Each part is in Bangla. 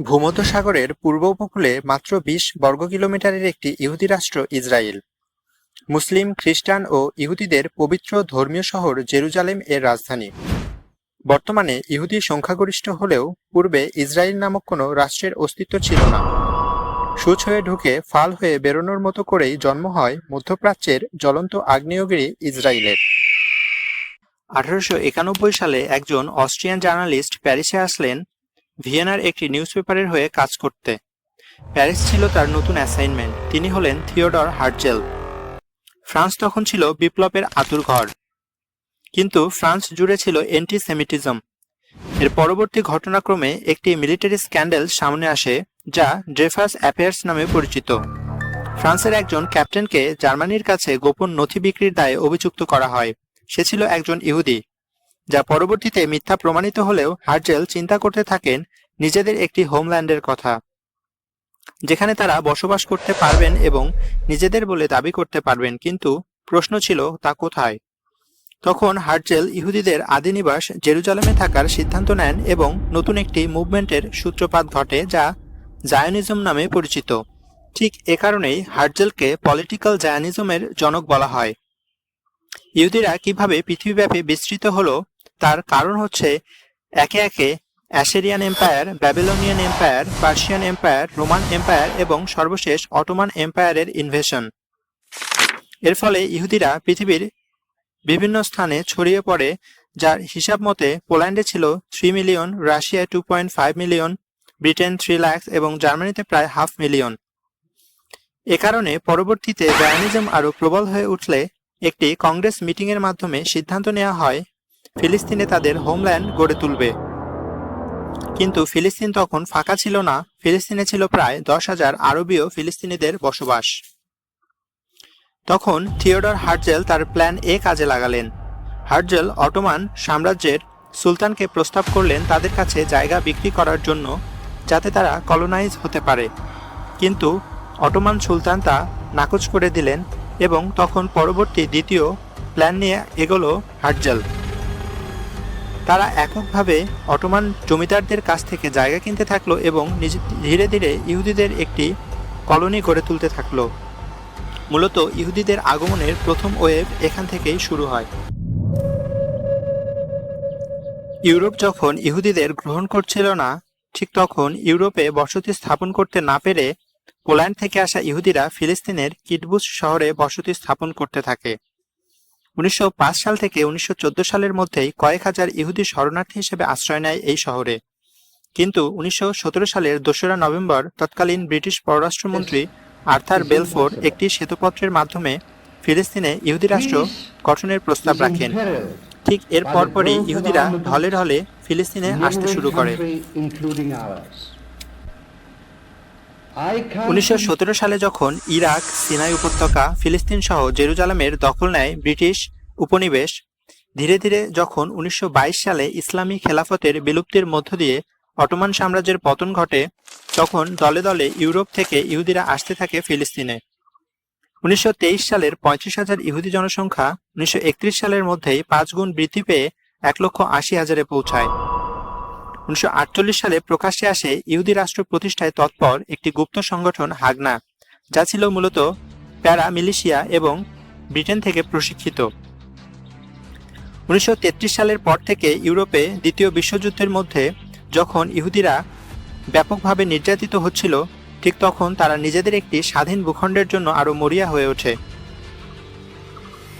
ভূমধ্যসাগরের পূর্ব উপকূলে মাত্র বিশ বর্গ কিলোমিটারের একটি ইহুদি রাষ্ট্র ইসরায়েল। মুসলিম, খ্রিস্টান ও ইহুদিদের পবিত্র ধর্মীয় শহর জেরুজালেম এর রাজধানী। বর্তমানে ইহুদি সংখ্যাগরিষ্ঠ হলেও পূর্বে ইসরায়েল নামক কোনো রাষ্ট্রের অস্তিত্ব ছিল না। সূচ হয়ে ঢুকে ফাল হয়ে বেরোনোর মতো করেই জন্ম হয় মধ্যপ্রাচ্যের জ্বলন্ত আগ্নেয়গিরি ইসরায়েলের। আঠারোশো একানব্বই সালে একজন অস্ট্রিয়ান জার্নালিস্ট প্যারিসে আসলেন ভিয়েনার একটি নিউজপেপারের হয়ে কাজ করতে। প্যারিস ছিল তার নতুন অ্যাসাইনমেন্ট। তিনি হলেন থিওডর হার্জেল। ফ্রান্স তখন ছিল বিপ্লবের আতুর ঘর। কিন্তু ফ্রান্স জুড়ে ছিল অ্যান্টি সেমিটিজম এর পরবর্তী ঘটনাক্রমে একটি মিলিটারি স্ক্যান্ডেল সামনে আসে, যা ড্রেফাস অ্যাফেয়ার্স নামে পরিচিত। ফ্রান্সের একজন ক্যাপ্টেনকে জার্মানির কাছে গোপন নথি বিক্রির দায়ে অভিযুক্ত করা হয়। সে ছিল একজন ইহুদি, যা পরবর্তীতে মিথ্যা প্রমাণিত হলেও হার্জেল চিন্তা করতে থাকেন নিজেদের একটি হোমল্যান্ডের কথা। যেখানে তারা বসবাস করতে পারবেন এবং নিজেদের বলে দাবি করতে পারবেন, কিন্তু প্রশ্ন ছিল, তা কোথায়? তখন হার্জেল ইহুদিদের আদিনিবাস জেরুজালেমে থাকার সিদ্ধান্ত নেন এবং নতুন একটি মুভমেন্টের সূত্রপাত ঘটে, যা জায়নিজম নামে পরিচিত। ঠিক এ কারণেই হার্জেলকে পলিটিক্যাল জায়নিজমের জনক বলা হয়। ইহুদিরা কীভাবে পৃথিবীব্যাপী বিস্তৃত হলো, তার কারণ হচ্ছে একে একে Assyrian empire, Babylonian empire, Persian empire, Roman empire এবং সর্বশেষ অটোমান এম্পায়ারের ইনভেশন। এর ফলে ইহুদিরা পৃথিবীর বিভিন্ন স্থানে ছড়িয়ে পড়ে, যার হিসাব মতে পোল্যান্ডে ছিল থ্রি মিলিয়ন রাশিয়ায় two point five million Britain three lakhs এবং জার্মানিতে প্রায় হাফ মিলিয়ন এ কারণে পরবর্তীতে জায়নিজম আরও প্রবল হয়ে উঠলে একটি কংগ্রেস মিটিংয়ের মাধ্যমে সিদ্ধান্ত নেওয়া হয়, ফিলিস্তিনে তাদের হোমল্যান্ড গড়ে তুলবে। কিন্তু ফিলিস্তিন তখন ফাঁকা ছিল না। ফিলিস্তিনে ছিল প্রায় দশ হাজার আরবীয় ফিলিস্তিনিদের বসবাস। তখন থিওডর হার্জেল তার প্ল্যান এ কাজে লাগালেন। হার্জেল অটোমান সাম্রাজ্যের সুলতানকে প্রস্তাব করলেন তাদের কাছে জায়গা বিক্রি করার জন্য যাতে তারা কলোনাইজ হতে পারে। কিন্তু অটোমান সুলতান তা নাকচ করে দিলেন এবং তখন পরবর্তী দ্বিতীয় প্ল্যান নিয়ে এগোলো হার্জেল। তারা এককভাবে অটোমান জমিদারদের কাছ থেকে জায়গা কিনতে থাকল এবং ধীরে ধীরে ইহুদিদের একটি কলোনি গড়ে তুলতে থাকল। মূলত ইহুদিদের আগমনের প্রথম ওয়েভ এখান থেকেই শুরু হয়। ইউরোপ যখন ইহুদিদের গ্রহণ করছিল না, ঠিক তখন ইউরোপে বসতি স্থাপন করতে না পেরে পোল্যান্ড থেকে আসা ইহুদিরা ফিলিস্তিনের কিডবুস শহরে বসতি স্থাপন করতে থাকে। উনিশশো পাঁচ সাল থেকে উনিশশো চোদ্দ সালের মধ্যেই কয়েক হাজার ইহুদি শরণার্থী হিসেবে আশ্রয় নেয় এই শহরে। কিন্তু উনিশশো সতেরো সালের দোসরা নভেম্বর তৎকালীন ব্রিটিশ পররাষ্ট্রমন্ত্রী আর্থার বেলফোর একটি শ্বেতপত্রের মাধ্যমে ফিলিস্তিনে ইহুদি রাষ্ট্র গঠনের প্রস্তাব রাখেন। ঠিক এর পরপরই ইহুদিরা ঢলে ঢলে ফিলিস্তিনে আসতে শুরু করে। উনিশশো সতেরো সালে যখন ইরাক, সিনাই উপত্যকা ফিলিস্তিন সহ জেরুজালামের দখল নেয় ব্রিটিশ উপনিবেশ, ধীরে ধীরে যখন উনিশশো বাইশ সালে ইসলামী খেলাফতের বিলুপ্তির মধ্য দিয়ে অটোমান সাম্রাজ্যের পতন ঘটে, তখন দলে দলে ইউরোপ থেকে ইহুদিরা আসতে থাকে ফিলিস্তিনে। উনিশশো তেইশ সালের পঁয়ত্রিশ হাজার ইহুদি জনসংখ্যা উনিশশো একত্রিশ সালের মধ্যেই পাঁচ গুণ বৃদ্ধি পেয়ে এক লক্ষ আশি হাজারে পৌঁছায়। উনিশশো আটচল্লিশ সালে প্রকাশ্যে আসে ইহুদি রাষ্ট্র প্রতিষ্ঠায় তৎপর একটি গুপ্ত সংগঠন হাগনা, যা ছিল মূলত প্যারা মিলিশিয়া এবং ব্রিটেন থেকে প্রশিক্ষিত। উনিশশো তেত্রিশ সালের পর থেকে ইউরোপে দ্বিতীয় বিশ্বযুদ্ধের মধ্যে যখন ইহুদিরা ব্যাপকভাবে নির্যাতিত হচ্ছিল, ঠিক তখন তারা নিজেদের একটি স্বাধীন ভূখণ্ডের জন্য আরও মরিয়া হয়ে ওঠে।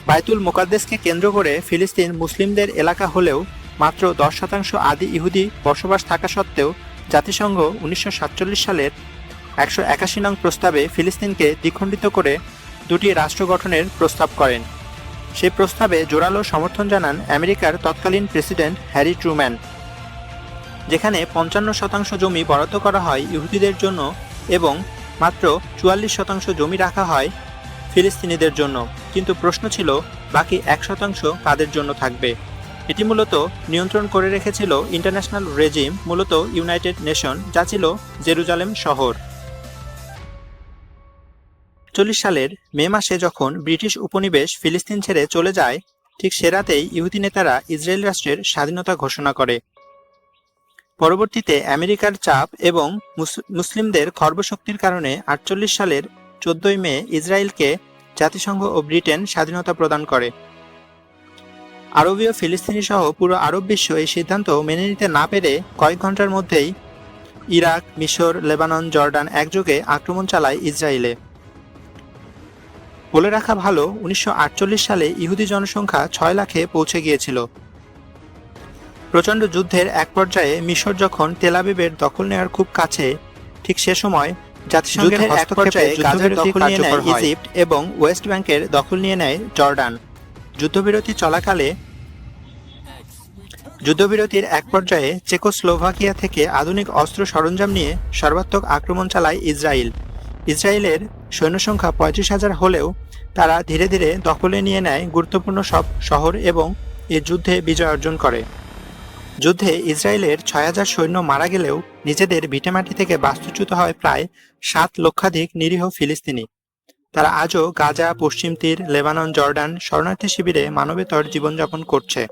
বায়তুল মোকাদ্দেসকে কেন্দ্র করে ফিলিস্তিন মুসলিমদের এলাকা হলেও মাত্র দশ শতাংশ আদি ইহুদি বসবাস থাকা সত্ত্বেও জাতিসংঘ উনিশশো সাতচল্লিশ সালের একশো একাশি নং প্রস্তাবে ফিলিস্তিনকে দ্বিখণ্ডিত করে দুটি রাষ্ট্র গঠনের প্রস্তাব করেন। সেই প্রস্তাবে জোরালো সমর্থন জানান আমেরিকার তৎকালীন প্রেসিডেন্ট হ্যারি ট্রুম্যান। যেখানে পঞ্চান্ন শতাংশ জমি বরাদ্দ করা হয় ইহুদিদের জন্য এবং মাত্র চুয়াল্লিশ শতাংশ জমি রাখা হয় ফিলিস্তিনিদের জন্য। কিন্তু প্রশ্ন ছিল, বাকি এক শতাংশ কাদের জন্য থাকবে? এটি মূলত নিয়ন্ত্রণ করে রেখেছিল ইন্টারন্যাশনাল রেজিম, মূলত ইউনাইটেড নেশন, যা ছিল জেরুজালেম শহর। চল্লিশ সালের মে মাসে যখন ব্রিটিশ উপনিবেশ ফিলিস্তিন ছেড়ে চলে যায়, ঠিক সে রাতেই ইহুদি নেতারা ইসরায়েল রাষ্ট্রের স্বাধীনতা ঘোষণা করে। পরবর্তীতে আমেরিকার চাপ এবং মুস- মুসলিমদের খর্বশক্তির কারণে আটচল্লিশ সালের চোদ্দই মে ইসরায়েলকে জাতিসংঘ ও ব্রিটেন স্বাধীনতা প্রদান করে। আরবীয় ফিলিস্তিনি সহ পুরো আরব বিশ্ব এই সিদ্ধান্ত মেনে নিতে না পেরে কয়েক ঘণ্টার মধ্যেই ইরাক মিশর লেবানন জর্ডান একযোগে আক্রমণ চালায় ইসরায়েলে। বলে রাখা ভালো উনিশশো আটচল্লিশ সালে ইহুদি জনসংখ্যা ছয় লাখে পৌঁছে গিয়েছিল। প্রচণ্ড যুদ্ধের এক পর্যায়ে মিশর যখন তেলাবিবের দখল নেওয়ার খুব কাছে ঠিক সে সময় জাতিসংঘের এক পর্যায়ে গাজার দখল নিয়ে নেয় ইজিপ্ট এবং ওয়েস্ট ব্যাংকের দখল নিয়ে নেয় জর্ডান। যুদ্ধবিরতি চলাকালে যুদ্ধবিরতির এক পর্যায়ে চেকোস্লোভাকিয়া থেকে আধুনিক অস্ত্র সরঞ্জাম নিয়ে সর্বাত্মক আক্রমণ চালায় ইসরায়েল। ইসরায়েলের সৈন্য সংখ্যা পঁয়ত্রিশ হাজার হলেও তারা ধীরে ধীরে দখলে নিয়ে নেয় গুরুত্বপূর্ণ সব শহর এবং এ যুদ্ধে বিজয় অর্জন করে। যুদ্ধে ইসরায়েলের ছয় হাজার সৈন্য মারা গেলেও নিজেদের ভিটেমাটি থেকে বাস্তুচ্যুত হয় প্রায় সাত লক্ষাধিক নিরীহ ফিলিস্তিনি। তারা আজও গাজা, পশ্চিম তীর, লেবানন, জর্ডান শরণার্থী শিবিরে মানবেতর জীবনযাপন করছে।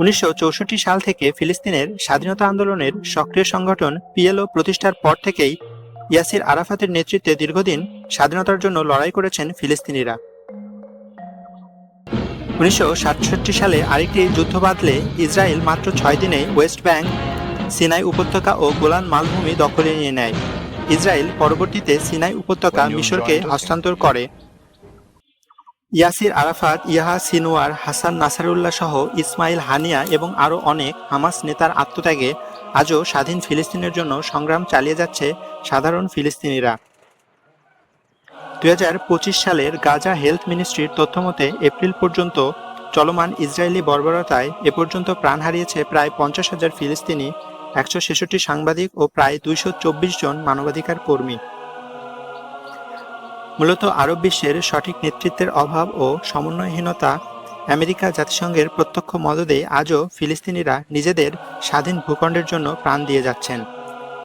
উনিশশো চৌষট্টি সাল থেকে ফিলিস্তিনের স্বাধীনতা আন্দোলনের সক্রিয় সংগঠন পিএলও প্রতিষ্ঠার পর থেকেই ইয়াসির আরাফাতের নেতৃত্বে দীর্ঘদিন স্বাধীনতার জন্য লড়াই করেছেন ফিলিস্তিনিরা। উনিশশো সাতষট্টি সালে আরেকটি যুদ্ধ বাঁধলে ইসরায়েল মাত্র ছয় দিনে ওয়েস্ট ব্যাংক, সিনাই উপত্যকা ও গোলান মালভূমি দখলে নিয়ে নেয়। ইসরায়েল পরবর্তীতে সিনাই উপত্যকা মিশরকে হস্তান্তর করে। Yasser Arafat Yahya Sinwar Hassan Nasrallah সহ ইসমাইল হানিয়া এবং আরও অনেক হামাস নেতার আত্মত্যাগে আজও স্বাধীন ফিলিস্তিনের জন্য সংগ্রাম চালিয়ে যাচ্ছে সাধারণ ফিলিস্তিনিরা। দুই হাজার পঁচিশ সালের গাজা হেলথ মিনিস্ট্রির তথ্যমতে এপ্রিল পর্যন্ত চলমান ইসরায়েলি বর্বরতায় এ পর্যন্ত প্রাণ হারিয়েছে প্রায় পঞ্চাশ হাজার ফিলিস্তিনি। একশো ছেষট্টি সাংবাদিক ও প্রায় দুইশো চব্বিশ জন মানবাধিকার কর্মী। মূলত আরব বিশ্বের সঠিক নেতৃত্বের অভাব ও সমন্বয়হীনতা আমেরিকা জাতিসংঘের প্রত্যক্ষ মদদে আজও ফিলিস্তিনিরা নিজেদের স্বাধীন ভূখণ্ডের জন্য প্রাণ দিয়ে যাচ্ছেন।